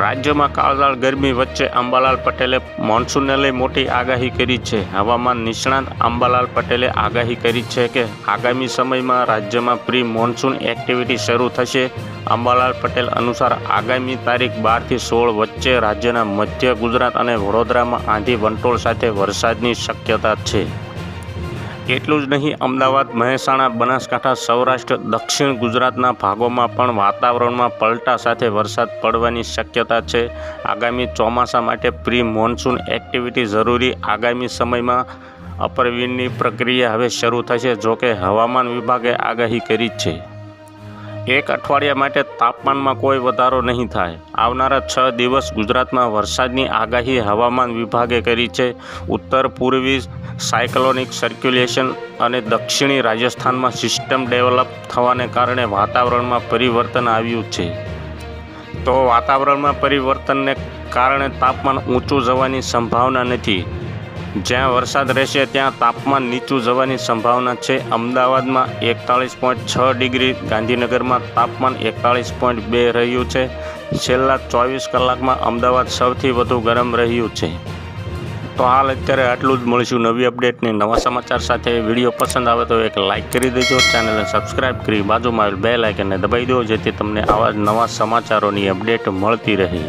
રાજ્યમાં કાળઝાળ ગરમી વચ્ચે અંબાલાલ પટેલે મોન્સૂનને લઈ મોટી આગાહી કરી છે. હવામાન નિષ્ણાત અંબાલાલ પટેલે આગાહી કરી છે કે આગામી સમયમાં રાજ્યમાં પ્રી મોન્સૂન એક્ટિવિટી શરૂ થશે. અંબાલાલ પટેલ અનુસાર આગામી તારીખ બારથી સોળ વચ્ચે રાજ્યના મધ્ય ગુજરાત અને વડોદરામાં આંધી વંટોળ સાથે વરસાદની શક્યતા છે. એટલું જ નહીં, અમદાવાદ, મહેસાણા, બનાસકાંઠા, સૌરાષ્ટ્ર, દક્ષિણ ગુજરાતના ભાગોમાં પણ વાતાવરણમાં પલટા સાથે વરસાદ પડવાની શક્યતા છે. આગામી ચોમાસા માટે પ્રી મોન્સૂન એક્ટિવિટી જરૂરી. આગામી સમયમાં અપરવીનની પ્રક્રિયા હવે શરૂ થશે, જોકે હવામાન વિભાગે આગાહી કરી છે. એક અઠવાડિયા માટે તાપમાનમાં કોઈ વધારો નહીં થાય. આવનારા છ દિવસ ગુજરાતમાં વરસાદની આગાહી હવામાન વિભાગે કરી છે. ઉત્તર પૂર્વી સાયક્લોનિક સર્ક્યુલેશન અને દક્ષિણી રાજસ્થાનમાં સિસ્ટમ ડેવલપ થવાને કારણે વાતાવરણમાં પરિવર્તન આવ્યું છે. તો વાતાવરણમાં પરિવર્તનને કારણે તાપમાન ઊંચું જવાની સંભાવના નથી. જ્યાં વરસાદ રહેશે, ત્યાં તાપમાન નીચું જવાની સંભાવના છે. અમદાવાદમાં એકતાળીસ પોઈન્ટ છ ડિગ્રી, ગાંધીનગરમાં તાપમાન એકતાળીસ પોઈન્ટ બે રહ્યું છે. છેલ્લા ચોવીસ કલાકમાં અમદાવાદ સૌથી વધુ ગરમ રહ્યું છે. તો હાલ અત્યારે આટલું જ. મળીશું નવી અપડેટની નવા સમાચાર સાથે. વીડિયો પસંદ આવે તો એક લાઇક કરી દેજો. ચેનલને સબસ્ક્રાઇબ કરી બાજુમાં આવેલ બે લાઇકનને દબાવી દો, જેથી તમને આવા નવા સમાચારોની અપડેટ મળતી રહે.